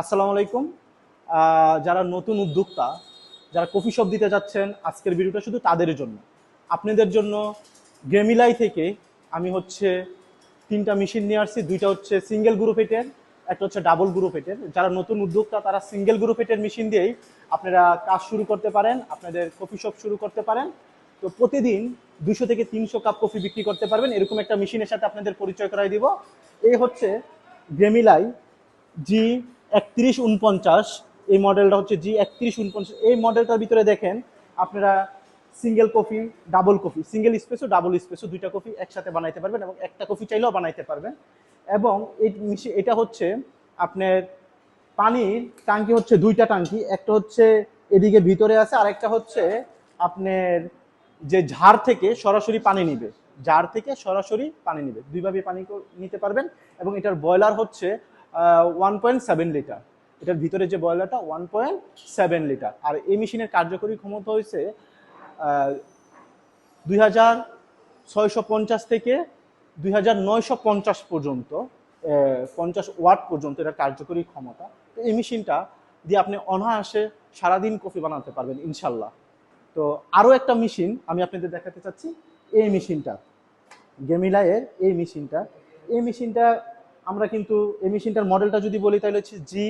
আসসালামু আলাইকুম। যারা নতুন উদ্যোক্তা, যারা কফি শপ দিতে যাচ্ছেন, আজকের ভিডিওটা শুধু তাদের জন্য। আপনাদের জন্য গেমিলাই থেকে আমি হচ্ছে তিনটা মেশিন নিয়ে আসছি। দুইটা হচ্ছে সিঙ্গেল গ্রুপ এটের একটা হচ্ছে ডাবল গ্রুপ এটের যারা নতুন উদ্যোক্তা, তারা সিঙ্গেল গ্রুপ এটের মেশিন দিয়েই আপনারা কাজ শুরু করতে পারেন, আপনাদের কফি শপ শুরু করতে পারেন। তো প্রতিদিন দুশো থেকে তিনশো কাপ কফি বিক্রি করতে পারবেন। এরকম একটা মেশিনের সাথে আপনাদের পরিচয় করাই দিব। এই হচ্ছে গেমিলাই জি একত্রিশ উনপঞ্চাশ এই মডেলটা হচ্ছে জি একত্রিশ উনপঞ্চাশ এই মডেলটার ভিতরে দেখেন, আপনারা single coffee double coffee single স্পেসও double স্পেসও দুইটা কফি একসাথে বানাইতে পারবেন এবং একটা কফি চাইলেও বানাইতে পারবেন। এবং এই এটা হচ্ছে আপনার পানির টাঙ্কি হচ্ছে দুইটা টাঙ্কি, একটা হচ্ছে এদিকে ভিতরে আছে আর একটা হচ্ছে আপনার যে ঝাড় থেকে সরাসরি পানি নিবে। জার থেকে সরাসরি পানি নিবে। দুইভাবে পানি নিতে পারবেন এবং এটার বয়লার হচ্ছে ওয়ান পয়েন্ট সেভেন লিটার এটার ভিতরে যে বয়লারটা ওয়ান পয়েন্ট সেভেন লিটার আর এই মেশিনের কার্যকরী ক্ষমতা হয়েছে দুই হাজার ছয়শো পঞ্চাশ থেকে দুই হাজার নয়শো পঞ্চাশ পর্যন্ত পঞ্চাশ ওয়াট পর্যন্ত এটা কার্যকরী ক্ষমতা। তো এই মেশিনটা দিয়ে আপনি অনায়াসে সারাদিন কফি বানাতে পারবেন, ইনশাল্লাহ। তো আরও একটা মেশিন আমি আপনাদের দেখাতে চাচ্ছি, এই মেশিনটা। গেমিলায়ের এই মেশিনটা। এই মেশিনটা আমরা কিন্তু এই মেশিনটার মডেলটা যদি বলি, তাহলে হচ্ছে জি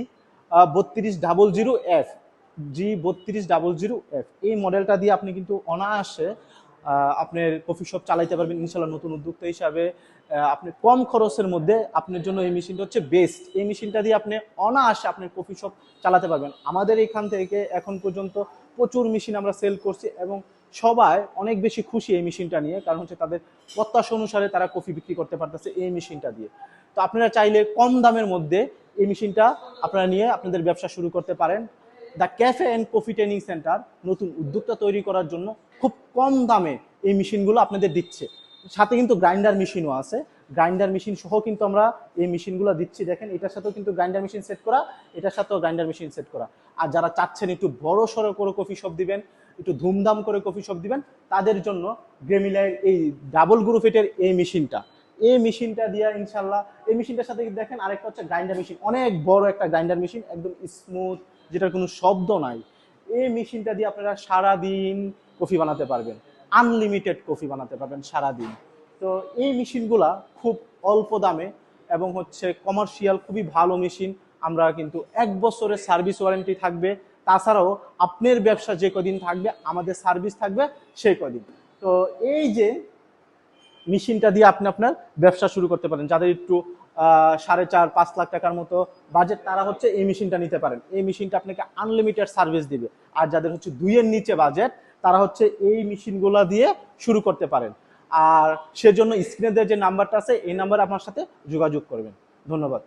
বত্রিশ ডাবল জিরো এফ জি বত্রিশ ডাবল জিরো এফ এই মডেলটা দিয়ে আপনি কিন্তু অনায়াসে আপনার কফি শপ চালাইতে পারবেন ইনশাল্লাহ নতুন উদ্যোক্তা হিসাবে। আপনি কম খরচের মধ্যে আপনার জন্য এই মেশিনটা হচ্ছে বেস্ট এই মেশিনটা দিয়ে আপনি অনায়াসে আপনার কফি শপ চালাতে পারবেন। আমাদের এখান থেকে এখন পর্যন্ত প্রচুর মেশিন আমরা সেল করছি এবং সবাই অনেক বেশি খুশি এই মেশিনটা নিয়ে, কারণ হচ্ছে তাদের প্রত্যাশা অনুসারে তারা কফি বিক্রি করতে পারতেছে এই মেশিনটা দিয়ে। তো আপনারা চাইলে কম দামের মধ্যে এই মেশিনটা আপনারা নিয়ে আপনাদের ব্যবসা শুরু করতে পারেন। The cafe and coffee training centre নতুন উদ্যোক্তা তৈরি করার জন্য খুব কম দামে এই মেশিনগুলো আপনাদের দিচ্ছে। সাথে কিন্তু গ্রাইন্ডার মেশিনও আছে। গ্রাইন্ডার মেশিন সহ কিন্তু আমরা এই মেশিনগুলো দিচ্ছি। দেখেন, এটার সাথেও কিন্তু গ্রাইন্ডার মেশিন সেট করা, এটার সাথেও গ্রাইন্ডার মেশিন সেট করা। আর যারা চাচ্ছেন একটু বড় সড়ো করে কফি শপ দিবেন একটু ধুমধাম করে কফি শপ দিবেন, তাদের জন্য গ্রেমিলাইয়ের এই ডাবল গ্রুফেটের এই মেশিনটা। এই মেশিনটা দিয়া ইনশাল্লাহ, এই মেশিনটার সাথে দেখেন আরেকটা হচ্ছে গ্রাইন্ডার মেশিন অনেক বড় একটা গ্রাইন্ডার মেশিন একদম স্মুথ যেটার কোনো শব্দ নাই। এই মেশিনটা দিয়ে আপনারা সারাদিন কফি বানাতে পারবেন। আনলিমিটেড কফি বানাতে পারবেন সারাদিন। তো এই মেশিনগুলা খুব অল্প দামে এবং হচ্ছে কমার্শিয়াল খুবই ভালো মেশিন। আমরা কিন্তু এক বছরের সার্ভিস ওয়ারেন্টি থাকবে। তাছাড়াও আপনার ব্যবসা যে কদিন থাকবে, আমাদের সার্ভিস থাকবে সেই কদিন। তো এই যে মেশিনটা দিয়ে আপনি আপনার ব্যবসা শুরু করতে পারেন, যাদের একটু সাড়ে চার, পাঁচ লাখ টাকার মতো বাজেট তারা হচ্ছে এই মেশিনটা নিতে পারেন। এই মেশিনটা আপনাকে আনলিমিটেড সার্ভিস দিবে। আর যাদের হচ্ছে দুইয়ের নিচে বাজেট তারা হচ্ছে এই মেশিনগুলো দিয়ে শুরু করতে পারেন। আর সেজন্য স্ক্রিনে যে নাম্বারটা আছে, এই নাম্বারে আপনার সাথে যোগাযোগ করবেন। ধন্যবাদ।